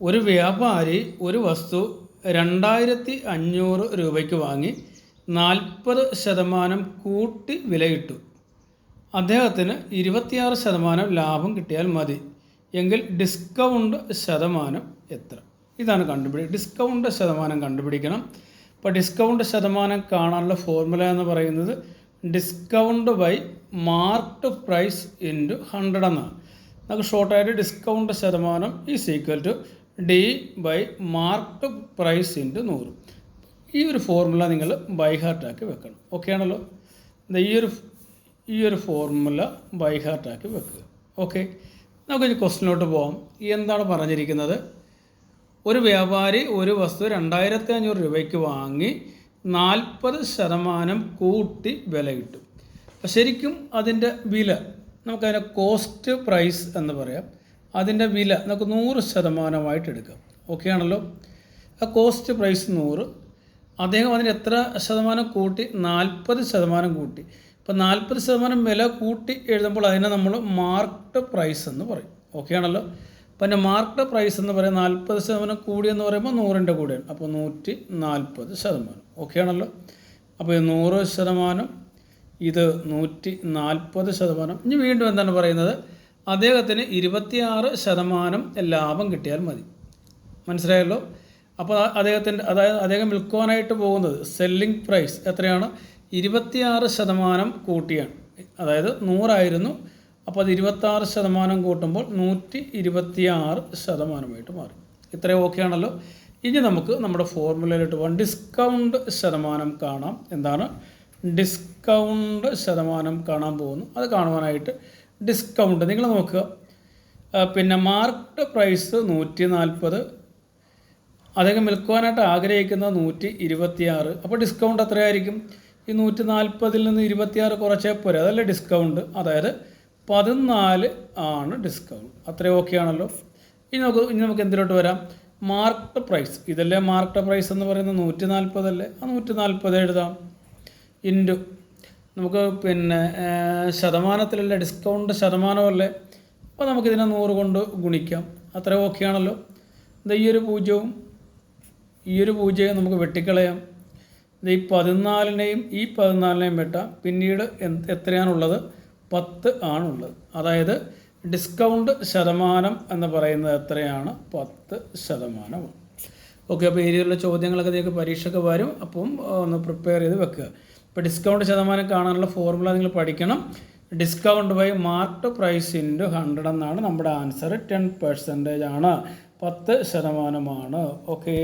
ഒരു വ്യാപാരി ഒരു വസ്തു രണ്ടായിരത്തി അഞ്ഞൂറ് രൂപയ്ക്ക് വാങ്ങി നാൽപ്പത് ശതമാനം കൂട്ടി വിലയിട്ടു. അദ്ദേഹത്തിന് ഇരുപത്തിയാറ് ശതമാനം ലാഭം കിട്ടിയാൽ മതി. എങ്കിൽ ഡിസ്കൗണ്ട് ശതമാനം എത്ര? ഇതാണ് കണ്ടുപിടി ഡിസ്കൗണ്ട് ശതമാനം കണ്ടുപിടിക്കണം. അപ്പോൾ ഡിസ്കൗണ്ട് ശതമാനം കാണാനുള്ള ഫോർമുല എന്ന് പറയുന്നത് discount by marked price into hundred എന്നാണ്. നമുക്ക് ഷോർട്ടായിട്ട് ഡിസ്കൗണ്ട് ശതമാനം is equal to D by marked price into നൂറ്. ഈ ഒരു ഫോർമുല നിങ്ങൾ ബൈ ഹാർട്ടാക്കി വെക്കണം. ഓക്കെ ആണല്ലോ? ഈ ഒരു ഈ ഒരു ഫോർമുല ബൈ ഹാർട്ടാക്കി വെക്കുക. ഓക്കെ നമുക്ക് ക്വസ്റ്റിനോട്ട് പോകാം എന്താണ് പറഞ്ഞിരിക്കുന്നത്? ഒരു വ്യാപാരി ഒരു വസ്തു രണ്ടായിരത്തി അഞ്ഞൂറ് രൂപയ്ക്ക് വാങ്ങി നാൽപ്പത് ശതമാനം കൂട്ടി വില കിട്ടും. ശരിക്കും അതിന്റെ വില നമുക്കതിനെ കോസ്റ്റ് പ്രൈസ് എന്ന് പറയാം. അതിന്റെ വില നമുക്ക് നൂറ് ശതമാനമായിട്ട് എടുക്കാം. ഓക്കെ ആണല്ലോ? ആ കോസ്റ്റ് പ്രൈസ് നൂറ്. അദ്ദേഹം അതിന് എത്ര ശതമാനം കൂട്ടി? നാൽപ്പത് ശതമാനം കൂട്ടി. ഇപ്പോൾ നാൽപ്പത് ശതമാനം വില കൂട്ടി എഴുതുമ്പോൾ അതിനെ നമ്മൾ മാർക്ക്ഡ് പ്രൈസ് എന്ന് പറയും. ഓക്കെ ആണല്ലോ? പിന്നെ മാർക്ക്ഡ് പ്രൈസ് എന്ന് പറയുന്നത് നാൽപ്പത് ശതമാനം കൂടി എന്ന് പറയുമ്പോൾ നൂറിന്റെ കൂടെയാണ്. അപ്പോൾ നൂറ്റി നാൽപ്പത് ശതമാനം. ഓക്കെ ആണല്ലോ? അപ്പോൾ ഇത് നൂറ് ശതമാനം ഇത് നൂറ്റി നാൽപ്പത് ശതമാനം. ഇനി വീണ്ടും എന്താണ് പറയുന്നത്? അദ്ദേഹത്തിന് ഇരുപത്തിയാറ് ശതമാനം ലാഭം കിട്ടിയാൽ മതി. മനസ്സിലായല്ലോ? അപ്പോൾ അദ്ദേഹത്തിന്റെ അതായത് അദ്ദേഹം വിൽക്കുവാനായിട്ട് പോകുന്നത് സെല്ലിംഗ് പ്രൈസ് എത്രയാണ്? ഇരുപത്തിയാറ് ശതമാനം കൂട്ടിയാണ്. അതായത് നൂറായിരുന്നു. അപ്പോൾ അത് ഇരുപത്താറ് ശതമാനം കൂട്ടുമ്പോൾ നൂറ്റി ഇരുപത്തിയാറ് ശതമാനമായിട്ട് മാറി. ഇത്രയും ഓക്കെ ആണല്ലോ? ഇനി നമുക്ക് നമ്മുടെ ഫോർമുലയിലോട്ട് പോകാം. ഡിസ്കൗണ്ട് ശതമാനം കാണാം. എന്താണ്? ഡിസ്കൗണ്ട് ശതമാനം കാണാൻ പോകുന്നു. അത് കാണുവാനായിട്ട് ഡിസ്കൗണ്ട് നിങ്ങൾ നോക്കുക. പിന്നെ മാർക്ക്ഡ് പ്രൈസ് നൂറ്റി നാൽപ്പത് അദ്ദേഹം വിൽക്കുവാനായിട്ട് ആഗ്രഹിക്കുന്ന നൂറ്റി ഇരുപത്തിയാറ് അപ്പോൾ ഡിസ്കൗണ്ട് എത്രയായിരിക്കും? ഈ നൂറ്റി നാൽപ്പതിൽ നിന്ന് ഇരുപത്തിയാറ് കുറച്ചേ പോരെ. അതല്ലേ ഡിസ്കൗണ്ട് അതായത് പതിനാല് ആണ് ഡിസ്കൗണ്ട് അത്രയും ഓക്കെ ആണല്ലോ. ഇനി നമുക്ക് ഇനി നമുക്ക് എന്തിലോട്ട് വരാം? മാർക്ക്ഡ് പ്രൈസ് ഇതല്ലേ മാർക്ക്ഡ് പ്രൈസ് എന്ന് പറയുന്നത് നൂറ്റി നാൽപ്പതല്ലേ ആ നൂറ്റി നാൽപ്പത് എഴുതാം. ഇന്റു നമുക്ക് പിന്നെ ശതമാനത്തിലുള്ള ഡിസ്കൗണ്ട് ശതമാനമല്ലേ അപ്പോൾ നമുക്കിതിനെ നൂറ് കൊണ്ട് ഗുണിക്കാം. അത്ര ഓക്കെ ആണല്ലോ. ദാ ഈ ഒരു പൂജ്യവും ഈ ഒരു പൂജ്യവും നമുക്ക് വെട്ടിക്കളയാം. ദാ ഈ പതിനാലിനെയും ഈ പതിനാലിനെയും വെട്ടാം. പിന്നീട് എത്രയാണുള്ളത്? പത്ത് ആണുള്ളത്. അതായത് ഡിസ്കൗണ്ട് ശതമാനം എന്ന് പറയുന്നത് എത്രയാണ്? പത്ത് ശതമാനമാണ്. ഓക്കെ അപ്പോൾ ഏരിയയിലുള്ള ചോദ്യങ്ങളൊക്കെ നിങ്ങൾക്ക് പരീക്ഷയ്ക്ക് വരും. അപ്പം ഒന്ന് പ്രിപ്പയർ ചെയ്ത് വെക്കുക. ഇപ്പോൾ ഡിസ്കൗണ്ട് ശതമാനം കാണാനുള്ള ഫോർമുല നിങ്ങൾ പഠിക്കണം. Discount by marked price into hundred എന്നാണ് നമ്മുടെ ആൻസർ ടെൻ പെർസെന്റേജ് ആണ്. പത്ത് ശതമാനമാണ്. ഓക്കേ